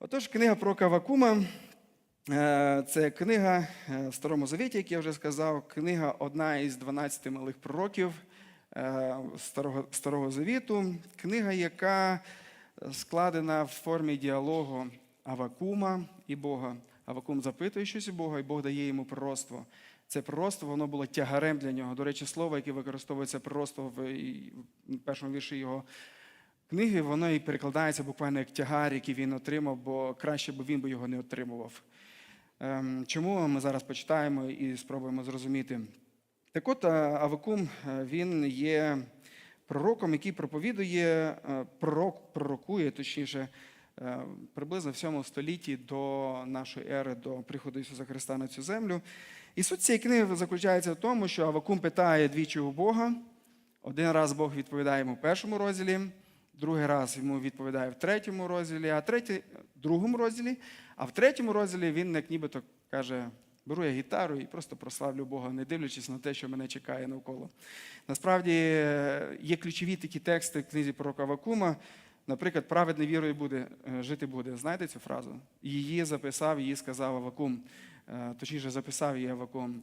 Отож, книга про Кавакума е, це книга е, в Старому Завіті, як я вже сказав, книга одна із 12 малих пророків е, Старого, Старого Завіту, книга, яка складена в формі діалогу Авакума і Бога. Авакум запитує щось у Бога, і Бог дає йому пророцтво. Це пророцтво, воно було тягарем для нього. До речі, слово, яке використовується пророцтво в першому вірші його книги, воно і перекладається буквально як тягар, який він отримав, бо краще б він би його не отримував. Ем, Чому ми зараз почитаємо і спробуємо зрозуміти? Так от, е, Авакум е, він є пророком, який проповідує, е, пророк, пророкує, точніше, приблизно в 7 столітті до нашої ери, до приходу Ісуса Христа на цю землю. І суть цієї книги заключається в тому, що Авакум питає двічі у Бога. Один раз Бог відповідає йому в першому розділі, другий раз йому відповідає в третьому розділі, а третій в другому розділі. А в третьому розділі він як нібито каже: беру я гітару і просто прославлю Бога, не дивлячись на те, що мене чекає навколо. Насправді е, є ключові такі тексти в книзі пророка Авакума. Наприклад, праведне вірою буде, е, жити буде. Знаєте цю фразу? Її записав, її сказав Авакум. Е, Точніше, записав її Авакум.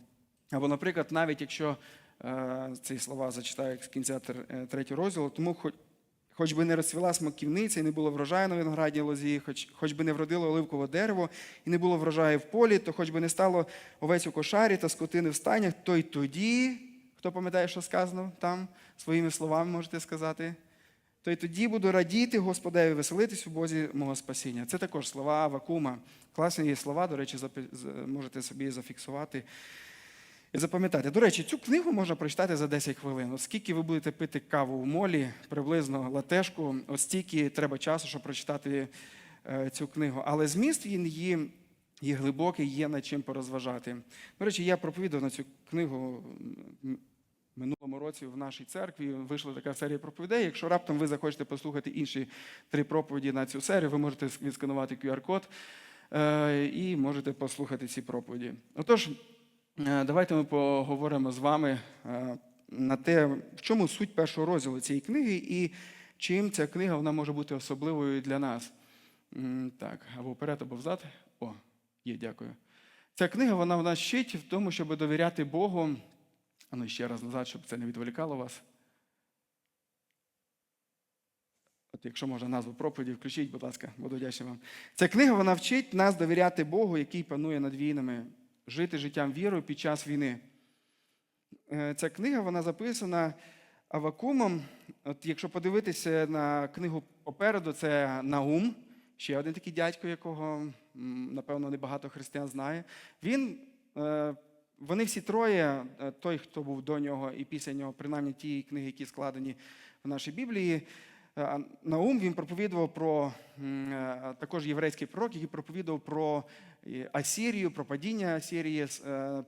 Або, наприклад, навіть якщо ці слова зачитаю з кінця третього розділу, тому хоч, хоч би не розцвіла смоківниця, і не було врожаю на виноградній лозі, хоч, хоч би не вродило оливкове дерево, і не було врожаю в полі, то хоч би не стало овець у кошарі та скотини в станях, то й тоді, хто пам'ятає, що сказано там, своїми словами можете сказати, то й тоді буду радіти Господеві, веселитись у Бозі мого спасіння. Це також слова Авакума. Класні слова, до речі, можете собі зафіксувати і запам'ятати. До речі, цю книгу можна прочитати за 10 хвилин. От скільки ви будете пити каву в молі, приблизно латешку, стільки треба часу, щоб прочитати е, цю книгу. Але зміст він є, є глибокий, є над чим порозважати. До речі, я проповідав на цю книгу минулому році в нашій церкві. Вийшла така серія проповідей. Якщо раптом ви захочете послухати інші три проповіді на цю серію, ви можете відсканувати QR-код е, і можете послухати ці проповіді. Отож, Давайте ми поговоримо з вами е, на те, в чому суть першого розділу цієї книги і чим ця книга вона може бути особливою для нас. Так, або вперед, або взад. О, є, дякую. Ця книга вона в нас вчить в тому, щоб довіряти Богу. Ну ще раз назад, щоб це не відволікало вас. От якщо можна назву проповіді, включіть, будь ласка, буду вдячний вам. Ця книга вона вчить нас довіряти Богу, який панує над війнами, жити життям вірою під час війни. Е, Ця книга вона записана Авакумом. От якщо подивитися на книгу попереду, це Наум, ще один такий дядько, якого, напевно, небагато християн знає. Він, е, вони всі троє, е, той, хто був до нього, і після нього, принаймні ті книги, які складені в нашій Біблії. Наум він проповідував про також єврейський пророк, який проповідував про Асірію, про падіння Асірії. Е,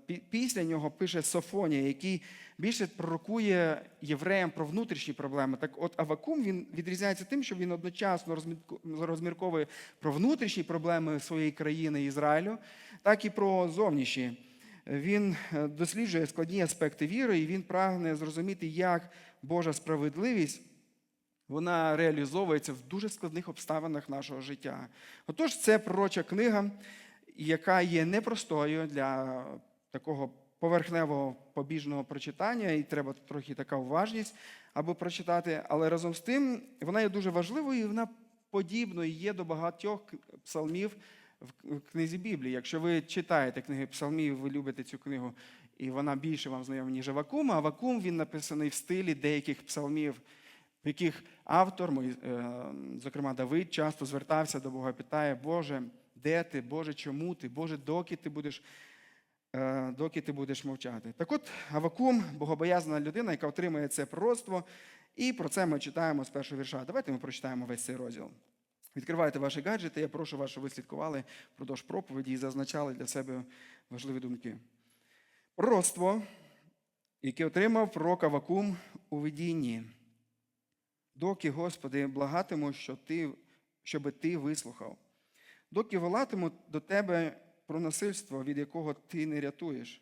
пі- Після нього пише Софонія, який більше пророкує євреям про внутрішні проблеми. Так от Авакум він відрізняється тим, що він одночасно розмірковує про внутрішні проблеми своєї країни Ізраїлю, так і про зовнішні. Він е, досліджує складні аспекти віри, і він прагне зрозуміти, як Божа справедливість вона реалізовується в дуже складних обставинах нашого життя. Отож, це пророча книга, яка є непростою для такого поверхневого побіжного прочитання, і треба трохи така уважність, аби прочитати. Але разом з тим вона є дуже важливою, і вона подібною є до багатьох псалмів в в книзі Біблії. Якщо ви читаєте книги псалмів, ви любите цю книгу, і вона більше вам знайома, ніж Авакум, а Авакум він написаний в стилі деяких псалмів, в яких автор, е, зокрема Давид, часто звертався до Бога, питає, Боже, де ти? Боже, чому ти? Боже, доки ти будеш, е, доки ти будеш мовчати? Так от Авакум, богобоязна людина, яка отримує це пророцтво, і про це ми читаємо з першого вірша. Давайте ми прочитаємо весь цей розділ. Відкривайте ваші гаджети, я прошу вас, щоб ви слідкували впродовж проповіді і зазначали для себе важливі думки. Пророцтво, яке отримав пророк Авакум у видінні. Доки, Господи, благатиму, що ти, щоби ти вислухав. Доки волатиму до тебе про насильство, від якого ти не рятуєш.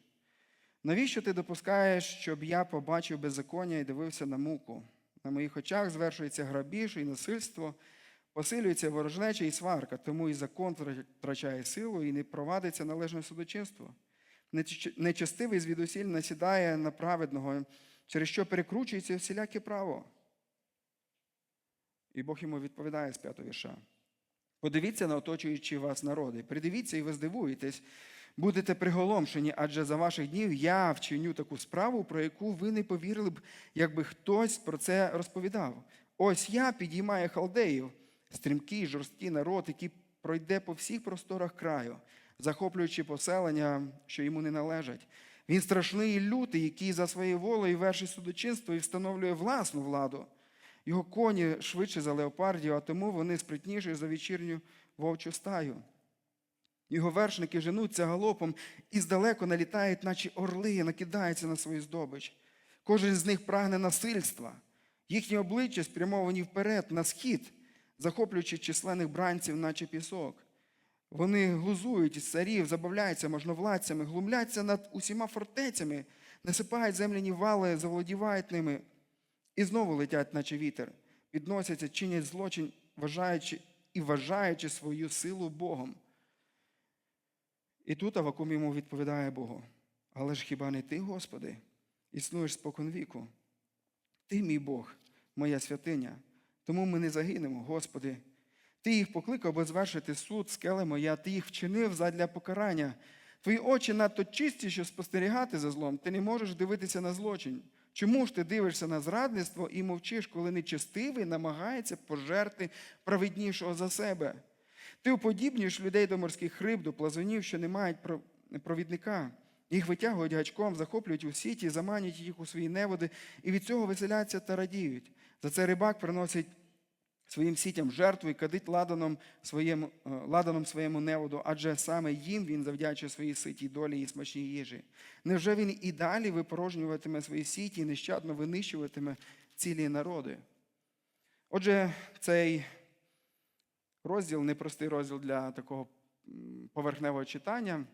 Навіщо ти допускаєш, щоб я побачив беззаконня і дивився на муку? На моїх очах звершується грабіж і насильство, посилюється ворожнеча і сварка, тому і закон втрачає силу і не провадиться належне судочинство. Нечестивий звідусіль насідає на праведного, через що перекручується всіляке право. І Бог йому відповідає з п'ятого вірша. Подивіться на оточуючі вас народи, придивіться і ви здивуєтесь, будете приголомшені, адже за ваших днів я вчиню таку справу, про яку ви не повірили б, якби хтось про це розповідав. Ось я підіймаю халдеїв, стрімкий, жорсткий народ, який пройде по всіх просторах краю, захоплюючи поселення, що йому не належать. Він страшний лютий, який за своєю волею вершить судочинство і встановлює власну владу. Його коні швидше за леопардів, а тому вони спритніші за вечірню вовчу стаю. Його вершники женуться галопом і здалеку налітають, наче орли, накидаються на свою здобич. Кожен з них прагне насильства. Їхні обличчя спрямовані вперед, на схід, захоплюючи численних бранців, наче пісок. Вони глузують із царів, забавляються можновладцями, глумляться над усіма фортецями, насипають земляні вали, заволодівають ними і знову летять, наче вітер, підносяться, чинять злочин, вважаючи і вважаючи свою силу Богом. І тут Авакум йому відповідає Богу. Але ж хіба не ти, Господи, існуєш спокон віку? Ти, мій Бог, моя святиня, тому ми не загинемо, Господи. Ти їх покликав, аби звершити суд, скеле моя, ти їх вчинив задля покарання. Твої очі надто чисті, щоб спостерігати за злом. Ти не можеш дивитися на злочин. Чому ж ти дивишся на зрадництво і мовчиш, коли нечестивий намагається пожерти праведнішого за себе? Ти уподібнюєш людей до морських риб, до плазунів, що не мають провідника. Їх витягують гачком, захоплюють у сіті, заманюють їх у свої неводи, і від цього веселяться та радіють. За це рибак приносить своїм сітям жертву і кадить ладаном своєму, е, ладаном своєму неводу, адже саме їм він завдячує своїй ситій долі і смачній їжі. Невже він і далі випорожнюватиме свої сіті і нещадно винищуватиме цілі народи? Отже, цей розділ, непростий розділ для такого поверхневого читання,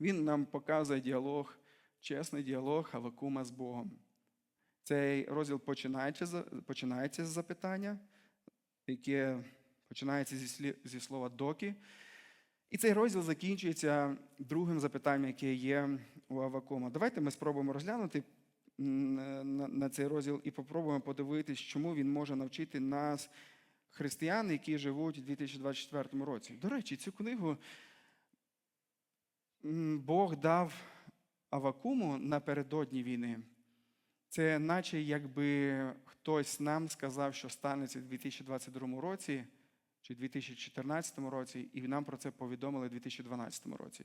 він нам показує діалог, чесний діалог Авакума з Богом. Цей розділ починається, починається з запитання, яке починається зі, слова доки. І цей розділ закінчується другим запитанням, яке є у Авакума. Давайте ми спробуємо розглянути на, цей розділ і попробуємо подивитись, чому він може навчити нас, християн, які живуть у 2024 році. До речі, цю книгу Бог дав Авакуму напередодні війни. Це наче якби хтось нам сказав, що станеться в 2022 році чи 2014 році, і нам про це повідомили в 2012 році.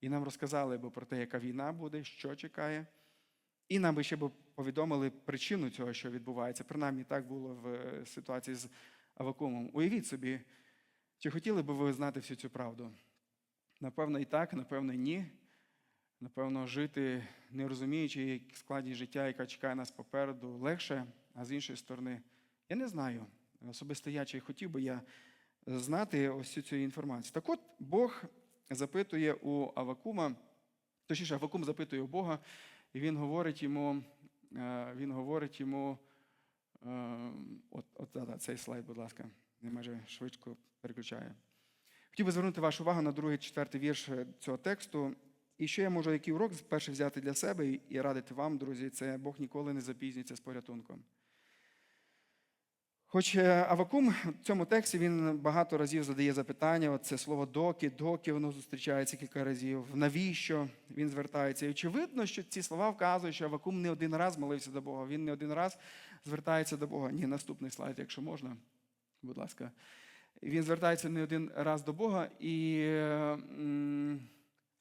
І нам розказали бо про те, яка війна буде, що чекає. І нам би ще б повідомили причину цього, що відбувається. Принаймні так було в е, ситуації з Авакумом. Уявіть собі, чи хотіли би ви знати всю цю правду? Напевно, і так, напевно, і ні. Напевно, жити, не розуміючи як складі життя, яка чекає нас попереду, легше, а з іншої сторони, я не знаю. Особисто я чи хотів би я знати ось цю, цю інформацію. Так от Бог запитує у Авакума, точніше, Авакум запитує у Бога, і він говорить йому, е, він говорить йому, е, от, от да, цей слайд, будь ласка, не майже швидко переключає. Хотів би звернути вашу увагу на другий, четвертий вірш е, цього тексту. І що я можу який урок перший взяти для себе і- радити вам, друзі, це Бог ніколи не запізнюється з порятунком. Хоч е, Авакум в цьому тексті він багато разів задає запитання, це слово доки, доки воно зустрічається кілька разів, навіщо він звертається. І очевидно, що ці слова вказують, що Авакум не один раз молився до Бога, він не один раз звертається до Бога. Ні, наступний слайд, якщо можна, будь ласка. Він звертається не один раз до Бога і.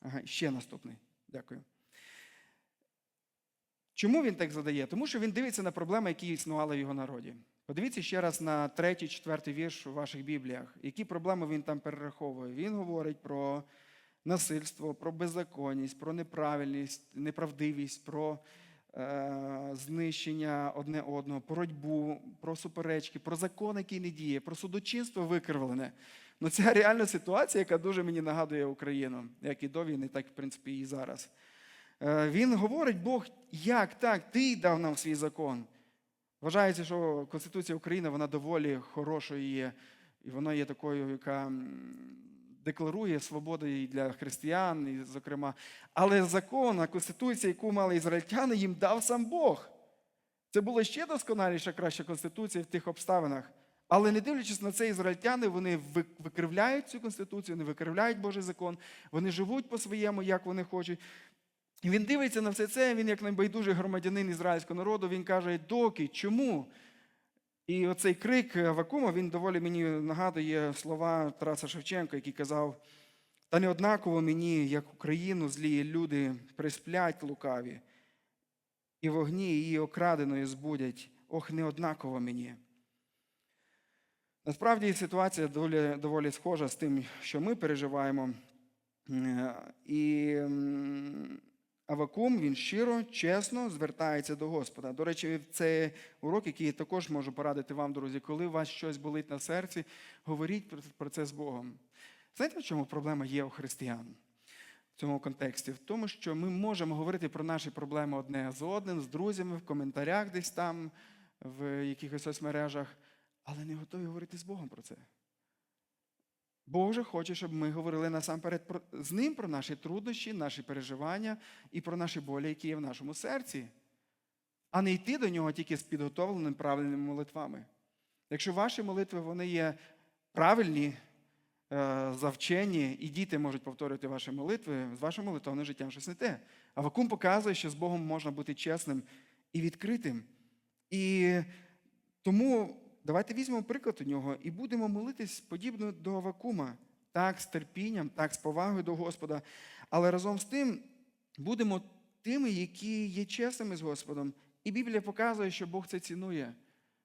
Ага, ще наступний. Дякую. Чому він так задає? Тому що він дивиться на проблеми, які існували в його народі. Подивіться ще раз на третій, четвертий вірш у ваших Бібліях. Які проблеми він там перераховує? Він говорить про насильство, про беззаконність, про неправильність, неправдивість, про е, знищення одне одного, боротьбу, про суперечки, про закон, який не діє, про судочинство викривлене. Ну, це реальна ситуація, яка дуже мені нагадує Україну, як і до війни, так, в принципі, і зараз. Е, Він говорить, Бог, як так, ти дав нам свій закон. Вважається, що Конституція України вона доволі хорошою є і воно є такою, яка декларує свободу і для християн, і, зокрема. Але закон, а конституція, яку мали ізраїльтяни, їм дав сам Бог. Це була ще досконаліша, краща конституція в тих обставинах. Але не дивлячись на це, ізраїльтяни вони викривляють цю конституцію, вони викривляють Божий закон, вони живуть по-своєму, як вони хочуть. І він дивиться на все це, він, як найбайдужий громадянин ізраїльського народу, він каже: доки, чому? І оцей крик Авакума, він доволі мені нагадує слова Тараса Шевченка, який казав: та не однаково мені, як Україну, злі люди присплять лукаві, і вогні її окраденої збудять. Ох, не однаково мені. Насправді ситуація доволі, доволі схожа з тим, що ми переживаємо. Е, І Авакум він щиро, чесно звертається до Господа. До речі, це урок, який я також можу порадити вам, друзі, коли у вас щось болить на серці, говоріть про- це з Богом. Знаєте, в чому проблема є у християн в цьому контексті? В тому, що ми можемо говорити про наші проблеми одне з одним, з друзями, в коментарях десь там, в якихось соцмережах, але не готові говорити з Богом про це. Бог же хоче, щоб ми говорили насамперед про, з ним про наші труднощі, наші переживання і про наші болі, які є в нашому серці, а не йти до нього тільки з підготовленими правильними молитвами. Якщо ваші молитви вони є правильні, е, завчені, і діти можуть повторювати ваші молитви, з вашим молитовним життям щось не те. А вакуум показує, що з Богом можна бути чесним і відкритим. І тому давайте візьмемо приклад у нього і будемо молитись подібно до Авакума, так, з терпінням, так, з повагою до Господа. Але разом з тим будемо тими, які є чесними з Господом. І Біблія показує, що Бог це цінує.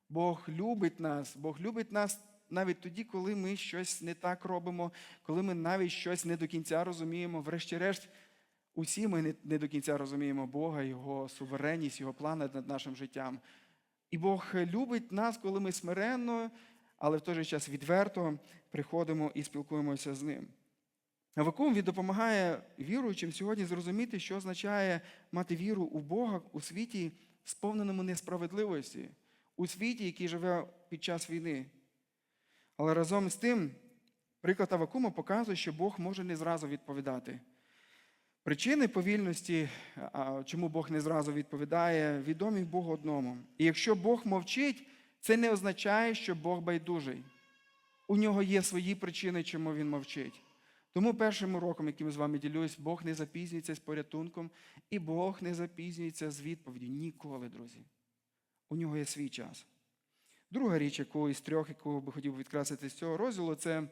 Бог любить нас, Бог любить нас навіть тоді, коли ми щось не так робимо, коли ми навіть щось не до кінця розуміємо. Врешті-решт, усі ми не- до кінця розуміємо Бога, Його суверенність, Його плани над нашим життям. І Бог любить нас, коли ми смиренно, але в той же час відверто приходимо і спілкуємося з ним. Авакум він допомагає віруючим сьогодні зрозуміти, що означає мати віру у Бога у світі, сповненому несправедливості, у світі, який живе під час війни. Але разом з тим, приклад Авакума показує, що Бог може не зразу відповідати. Причини повільності, чому Бог не зразу відповідає, відомі Богу одному. І якщо Бог мовчить, це не означає, що Бог байдужий. У нього є свої причини, чому він мовчить. Тому першим уроком, яким з вами ділюсь, Бог не запізнюється з порятунком, і Бог не запізнюється з відповіді. Ніколи, друзі. У нього є свій час. Друга річ, яку із трьох, яку би хотів відкреслити з цього розділу, це,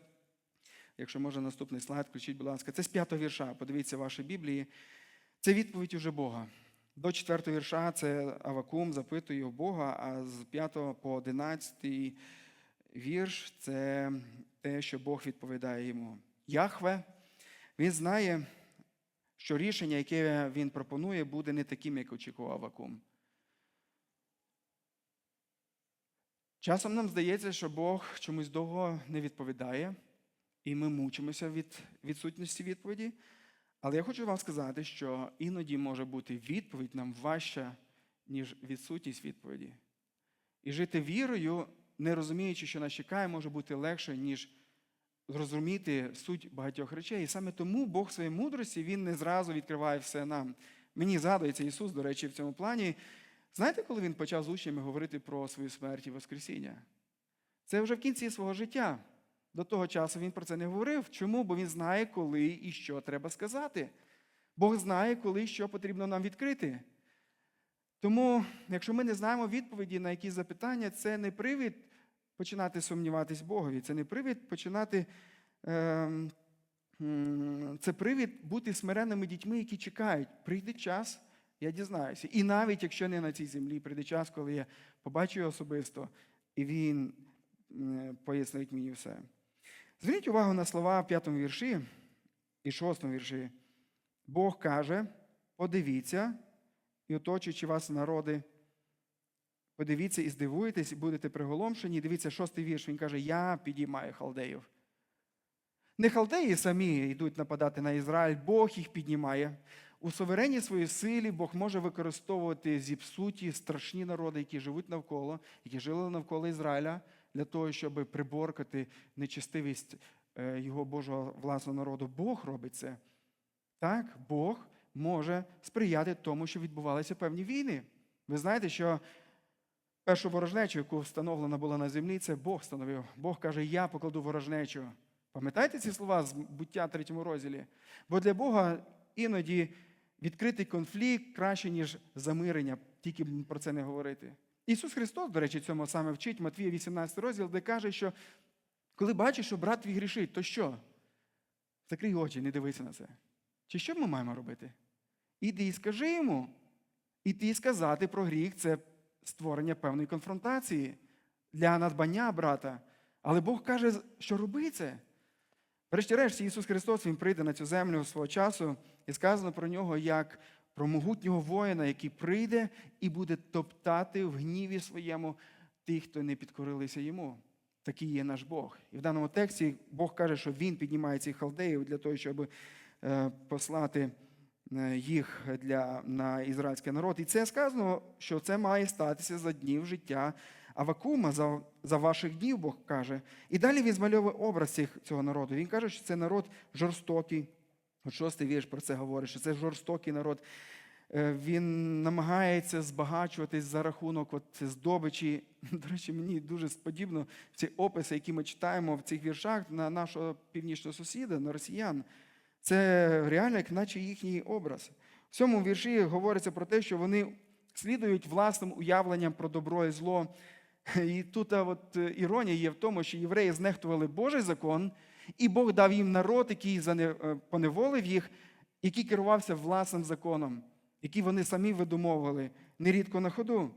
якщо може, наступний слайд, включіть, будь ласка, це з п'ятого вірша. Подивіться в вашій Біблії. Це відповідь уже Бога. До четвертого вірша це Авакум запитує у Бога, а з 5 по 11 вірш це те, що Бог відповідає йому. Яхве, він знає, що рішення, яке він пропонує, буде не таким, як очікував Авакум. Часом нам здається, що Бог чомусь довго не відповідає, і ми мучимося від відсутності відповіді. Але я хочу вам сказати, що іноді може бути відповідь нам важча, ніж відсутність відповіді. І жити вірою, не розуміючи, що нас чекає, може бути легше, ніж зрозуміти суть багатьох речей. І саме тому Бог в своїй мудрості Він не зразу відкриває все нам. Мені згадується Ісус, до речі, в цьому плані. Знаєте, коли він почав з учнями говорити про свою смерть і Воскресіння? Це вже в кінці свого життя. До того часу він про це не говорив. Чому? Бо він знає, коли і що треба сказати. Бог знає, коли і що потрібно нам відкрити. Тому, якщо ми не знаємо відповіді на якісь запитання, це не привід починати сумніватись Богові. Це не привід починати. Е, це привід бути смиренними дітьми, які чекають. Прийде час, я дізнаюся. І навіть якщо не на цій землі, прийде час, коли я побачу його особисто, і він пояснить мені все. Зверніть увагу на слова в п'ятому вірші і шостому вірші. Бог каже: подивіться, і оточуючи вас народи, подивіться і здивуєтесь, і будете приголомшені. Дивіться, шостий вірш. Він каже: Я підіймаю халдеїв. Не халдеї самі йдуть нападати на Ізраїль, Бог їх піднімає. У суверенній своїй силі Бог може використовувати зіпсуті страшні народи, які живуть навколо, які жили навколо Ізраїля. Для того, щоб приборкати нечистивість е, його Божого власного народу. Бог робить це. Так, Бог може сприяти тому, що відбувалися певні війни. Ви знаєте, що першу ворожнечу, яку встановлена була на землі, це Бог встановив. Бог каже: Я покладу ворожнечу. Пам'ятаєте ці слова з буття третьому розділі? Бо для Бога іноді відкритий конфлікт краще, ніж замирення, тільки про це не говорити. Ісус Христос, до речі, цьому саме вчить Матвія 18 розділ, де каже, що коли бачиш, що брат твій грішить, то що? Закрий очі, не дивися на це. Чи що ми маємо робити? Іди і скажи йому. Іти сказати про гріх це створення певної конфронтації для надбання брата. Але Бог каже, що роби це. Врешті-решт, Ісус Христос Він прийде на цю землю свого часу, і сказано про нього як про могутнього воїна, який прийде і буде топтати в гніві своєму тих, хто не підкорилися йому. Такий є наш Бог. І в даному тексті Бог каже, що Він піднімає цих халдеїв для того, щоб е, послати е, їх для, на ізраїльський народ. І це сказано, що це має статися за днів життя Авакума, за, за ваших днів, Бог каже. І далі він змальовує образ цих, цього народу. Він каже, що це народ жорстокий. От шостий вірш про це говорить, що це жорстокий народ. Е, Він намагається збагачуватись за рахунок от здобичі. До речі, мені дуже подібно ці описи, які ми читаємо в цих віршах на нашого північного сусіда, на росіян. Це реально, як наче їхній образ. В цьому вірші говориться про те, що вони слідують власним уявленням про добро і зло. І тут от, е, іронія є в тому, що євреї знехтували Божий закон, і Бог дав їм народ, який е, поневолив їх, який керувався власним законом, який вони самі видумовували, нерідко на ходу.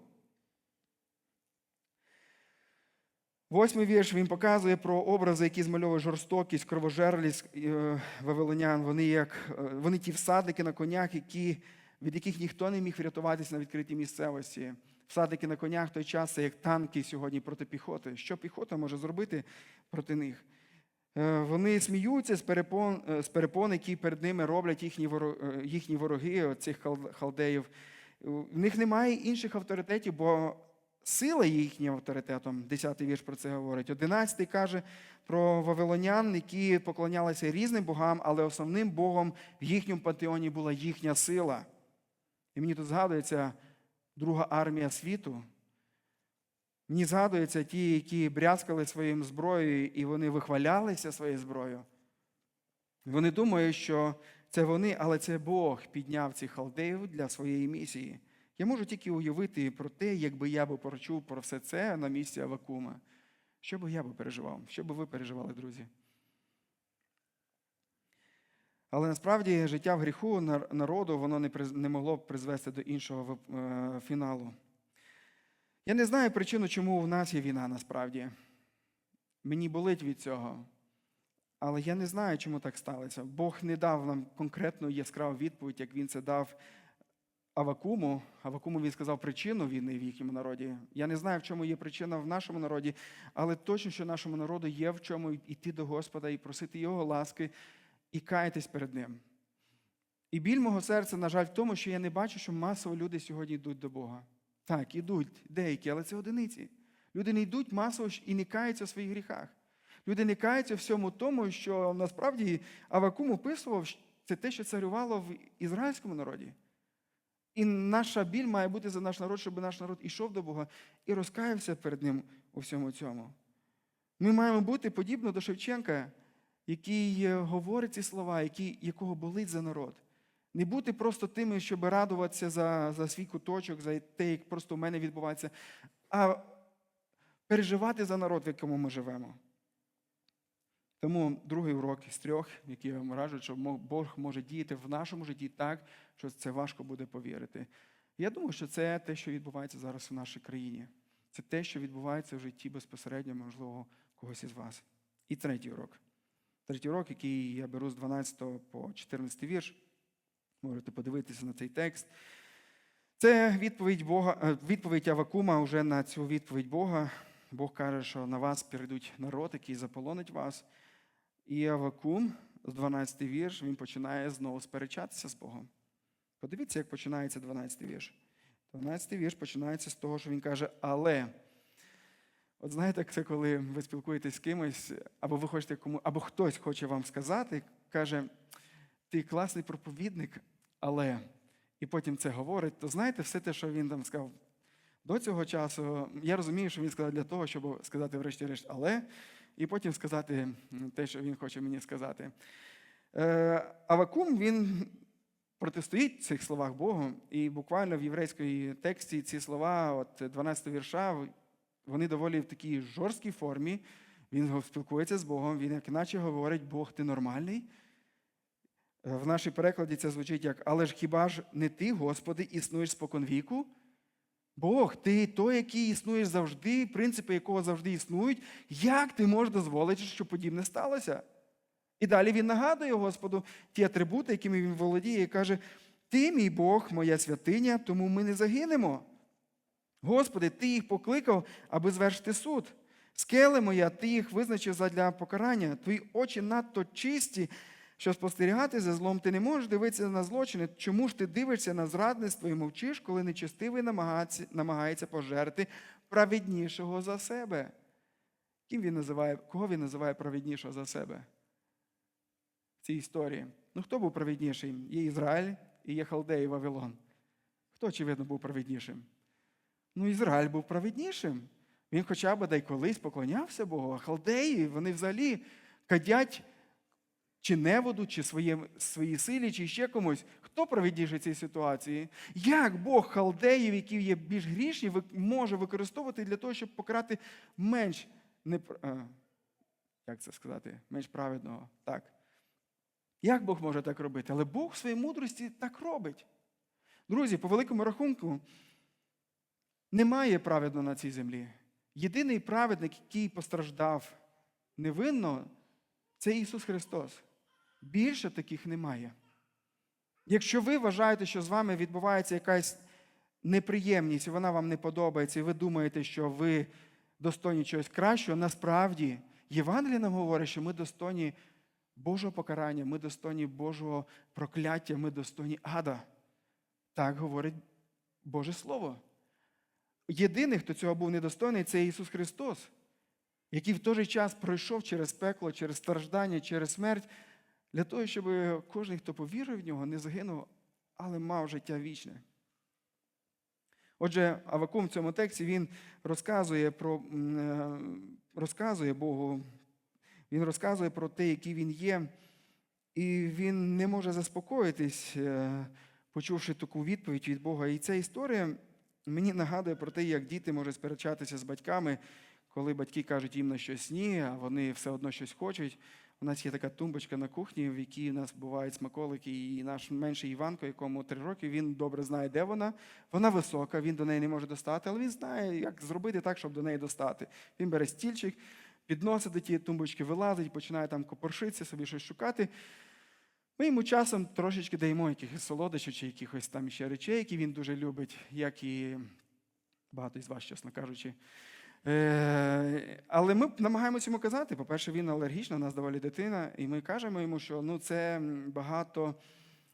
Восьмий вірш він показує про образи, які змальовує жорстокість, кровожерлість е, вавилонян. Вони як е, вони ті всадники на конях, які, від яких ніхто не міг врятуватися на відкритій місцевості. Всадники на конях той час це як танки сьогодні проти піхоти. Що піхота може зробити проти них? Е, Вони сміються з перепон, е, з перепон, які перед ними роблять їхні вороги, їхні вороги, цих халдеїв. В них немає інших авторитетів, бо сила їхнім авторитетом. Десятий вірш про це говорить. Одинадцятий каже про вавилонян, які поклонялися різним богам, але основним богом в їхньому пантеоні була їхня сила. І мені тут згадується друга армія світу. Мені згадуються ті, які брязкали своїм зброєю, і вони вихвалялися своєю зброєю. Вони думають, що це вони, але це Бог підняв цих халдеїв для своєї місії. Я можу тільки уявити про те, якби я би почув про все це на місці Авакума. Що би я би переживав? Що би ви переживали, друзі? Але насправді життя в гріху народу воно не, могло б призвести до іншого е, фіналу. Я не знаю причину, чому в нас є війна насправді. Мені болить від цього. Але я не знаю, чому так сталося. Бог не дав нам конкретну яскраву відповідь, як він це дав Авакуму. Авакуму він сказав причину війни в їхньому народі. Я не знаю, в чому є причина в нашому народі, але точно, що нашому народу є в чому йти до Господа і просити Його ласки і каятись перед Ним. І біль мого серця, на жаль, в тому, що я не бачу, що масово люди сьогодні йдуть до Бога. Так, ідуть деякі, але це одиниці. Люди не йдуть масово і не каються в своїх гріхах. Люди не каються в всьому тому, що насправді Авакум описував, це те, що царювало в ізраїльському народі. І наша біль має бути за наш народ, щоб наш народ ішов до Бога і розкаявся перед Ним у всьому цьому. Ми маємо бути подібно до Шевченка, який е, говорить ці слова, який, якого болить за народ. Не бути просто тими, щоб радуватися за, за свій куточок, за те, як просто в мене відбувається, а переживати за народ, в якому ми живемо. Тому другий урок із трьох, який я вам раджу, що Бог може діяти в нашому житті так, що це важко буде повірити. Я думаю, що це те, що відбувається зараз у нашій країні. Це те, що відбувається в житті безпосередньо, можливо, когось із вас. І третій урок. Третій урок, який я беру з 12 по 14 вірш. Можете подивитися на цей текст. Це відповідь Бога, е, відповідь Авакума вже на цю відповідь Бога. Бог каже, що на вас прийдуть народ, який заполонить вас. І Авакум, з 12 вірш, він починає знову сперечатися з Богом. Подивіться, як починається 12 вірш. 12 вірш починається з того, що він каже, але От знаєте, це коли ви спілкуєтесь з кимось, або ви хочете кому, або хтось хоче вам сказати, каже, ти класний проповідник, але і потім це говорить, то знаєте, все те, що він там сказав до цього часу, я розумію, що він сказав для того, щоб сказати, врешті-решт, але, і потім сказати те, що він хоче мені сказати. Е, Авакум він протистоїть цих словах Богу, і буквально в єврейській тексті ці слова, от 12 вірша, вони доволі в такій жорсткій формі. Він спілкується з Богом, він як іначе говорить, Бог, ти нормальний. Е, В нашій перекладі це звучить як Але ж хіба ж не ти, Господи, існуєш споконвіку? Бог, ти той, який існуєш завжди, принципи якого завжди існують. Як ти можеш дозволити, щоб подібне сталося? І далі він нагадує Господу ті атрибути, якими він володіє, і каже: Ти, мій Бог, моя святиня, тому ми не загинемо. Господи, Ти їх покликав, аби звершити суд. Скеле моя, ти їх визначив задля покарання. Твої очі надто чисті, що спостерігати за злом ти не можеш дивитися на злочини. Чому ж ти дивишся на зрадництво і мовчиш, коли нечестивий намагається, пожерти праведнішого за себе? Ким він називає, кого він називає праведнішого за себе? В цій історії. Ну, хто був праведніший? Є Ізраїль і є Халдеї Вавилон. Хто, очевидно, був праведнішим? Ну, Ізраїль був праведнішим. Він хоча б дай колись поклонявся Богу, а халдеї вони взагалі кадять чи неводу, чи своє, своїй силі, чи ще комусь. Хто праведніший в цій ситуації? Як Бог халдеїв, які є більш грішні, може використовувати для того, щоб покарати менш не, як це сказати, менш праведного? Так. Як Бог може так робити? Але Бог в своїй мудрості так робить. Друзі, по великому рахунку, немає праведного на цій землі. Єдиний праведник, який постраждав невинно, це Ісус Христос. Більше таких немає. Якщо ви вважаєте, що з вами відбувається якась неприємність, і вона вам не подобається, і ви думаєте, що ви достойні чогось кращого, насправді Євангеліє нам говорить, що ми достойні Божого покарання, ми достойні Божого прокляття, ми достойні ада. Так говорить Боже Слово. Єдиний, хто цього був недостойний, це Ісус Христос, який в той же час пройшов через пекло, через страждання, через смерть, для того, щоб кожен, хто повірив в нього, не загинув, але мав життя вічне. Отже, Авакум в цьому тексті він розказує про е, розказує Богу, він розказує про те, який він є, і він не може заспокоїтись, е, почувши таку відповідь від Бога. І ця історія мені нагадує про те, як діти можуть сперечатися з батьками, коли батьки кажуть їм на щось ні, а вони все одно щось хочуть. У нас є така тумбочка на кухні, в якій у нас бувають смаколики, і наш менший Іванко, якому три роки, він добре знає, де вона. Вона висока, він до неї не може достати, але він знає, як зробити так, щоб до неї достати. Він бере стільчик, підносить до тієї тумбочки, вилазить, починає там копоршитися, собі щось шукати. Ми йому часом трошечки даємо якихось солодощів чи якихось там ще речей, які він дуже любить, як і багато із вас, чесно кажучи. Е, але ми намагаємося йому казати, по-перше, він алергічна, у нас доволі дитина, і ми кажемо йому, що ну, це багато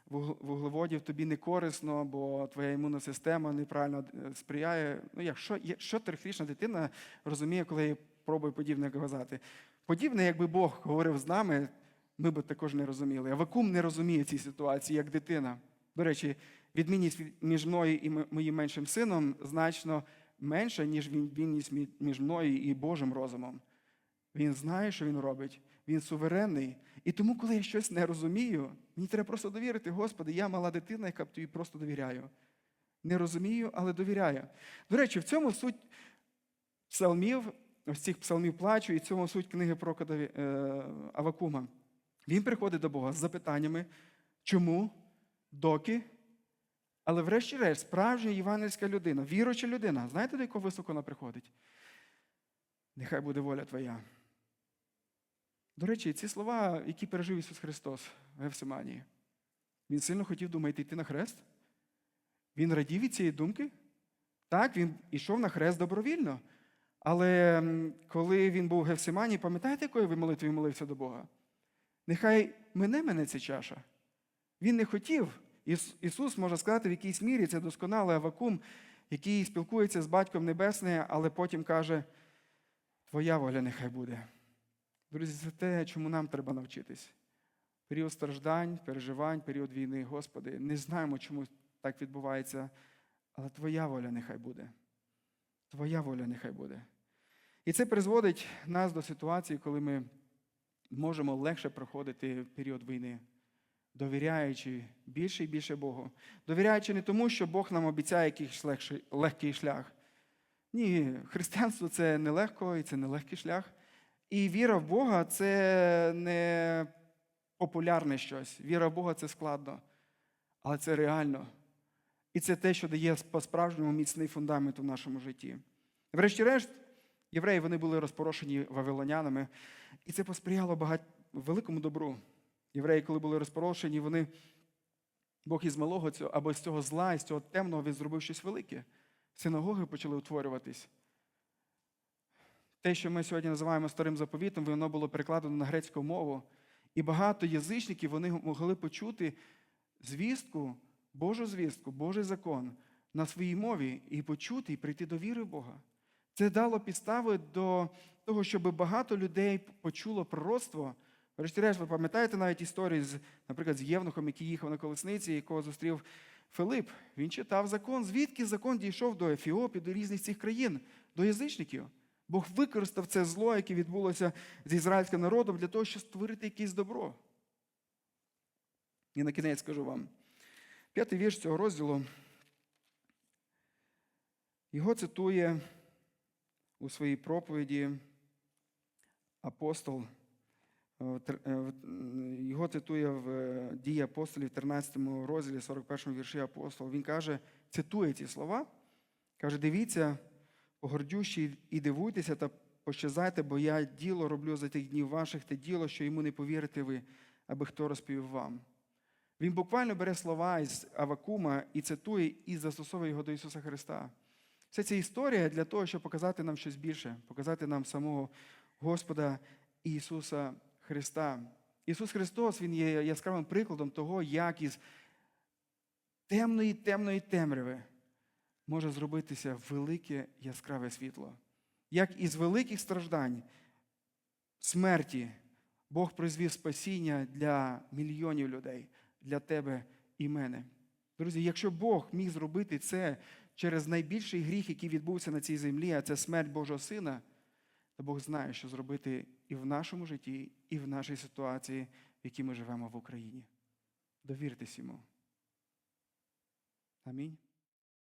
вуглеводів тобі не корисно, бо твоя імунна система неправильно е, сприяє. Ну, як, що трьохрічна дитина розуміє, коли я пробую подібне казати? Подібне, якби Бог говорив з нами, ми б також не розуміли. А вакуум не розуміє цій ситуації, як дитина. До речі, відмінність між мною і моїм меншим сином значно менша, ніж відмінність мі- між мною і Божим розумом. Він знає, що він робить, він суверенний. І тому, коли я щось не розумію, мені треба просто довірити, Господи, я мала дитина, яка тобі просто довіряю. Не розумію, але довіряю. До речі, в цьому суть псалмів, ось цих псалмів плачу, і в цьому суть книги Прокода е, Авакума. Він приходить до Бога з запитаннями, чому, доки. Але врешті-решт, справжня євангельська людина, віруча людина, знаєте, до якого високо вона приходить? Нехай буде воля твоя. До речі, ці слова, які пережив Ісус Христос в Гефсиманії, Він сильно хотів думати йти на хрест. Він радів від цієї думки. Так, він йшов на хрест добровільно. Але коли він був в Гефсиманії, пам'ятаєте, якою ви молитвою молився до Бога? Нехай мене мене ця чаша. Він не хотів. Іс- Ісус, може сказати, в якійсь мірі це досконалий Авакум, який спілкується з Батьком Небесним, але потім каже: Твоя воля нехай буде. Друзі, це те, чому нам треба навчитись. Період страждань, переживань, період війни, Господи, не знаємо, чому так відбувається, але Твоя воля нехай буде. Твоя воля нехай буде. І це призводить нас до ситуації, коли ми можемо легше проходити період війни, довіряючи більше і більше Богу. Довіряючи не тому, що Бог нам обіцяє якийсь легкий шлях. Ні, християнство це не легко і це не легкий шлях. І віра в Бога це не популярне щось. Віра в Бога це складно, але це реально. І це те, що дає по-справжньому міцний фундамент у нашому житті. Врешті-решт, євреї вони були розпорошені вавилонянами, і це посприяло багать... великому добру. Євреї, коли були розпорошені, вони Бог із малого або з цього зла, з цього темного він зробив щось велике. Синагоги почали утворюватись. Те, що ми сьогодні називаємо старим заповітом, воно було перекладено на грецьку мову. І багато язичників вони могли почути звістку, Божу звістку, Божий закон на своїй мові і почути, і прийти до віри в Бога. Це дало підстави до того, щоб багато людей почуло пророцтво. Врешті-решт, ви пам'ятаєте навіть історію, з, наприклад, з Євнухом, який їхав на колесниці, якого зустрів Филип. Він читав закон. Звідки закон дійшов до Ефіопії, до різних цих країн, до язичників. Бог використав це зло, яке відбулося з ізраїльським народом, для того, щоб створити якесь добро. І на кінець скажу вам. П'ятий вірш цього розділу. Його цитує у своїй проповіді апостол. Його цитує в дії апостолів, 13 розділі, 41 вірші апостол. Він каже, цитує ці слова, каже: дивіться, погордющі і дивуйтеся та пощазайте, бо я діло роблю за тих днів ваших, те діло, що йому не повірите ви, аби хто розповів вам. Він буквально бере слова із Авакума і цитує і застосовує його до Ісуса Христа. Вся ця історія для того, щоб показати нам щось більше, показати нам самого Господа Ісуса Христа. Ісус Христос Він є яскравим прикладом того, як із темної темної темряви може зробитися велике яскраве світло. Як із великих страждань, смерті, Бог призвів спасіння для мільйонів людей, для тебе і мене. Друзі, якщо Бог міг зробити це через найбільший гріх, який відбувся на цій землі, а це смерть Божого Сина, то Бог знає, що зробити і в нашому житті, і в нашій ситуації, в якій ми живемо в Україні. Довіртесь йому. Амінь.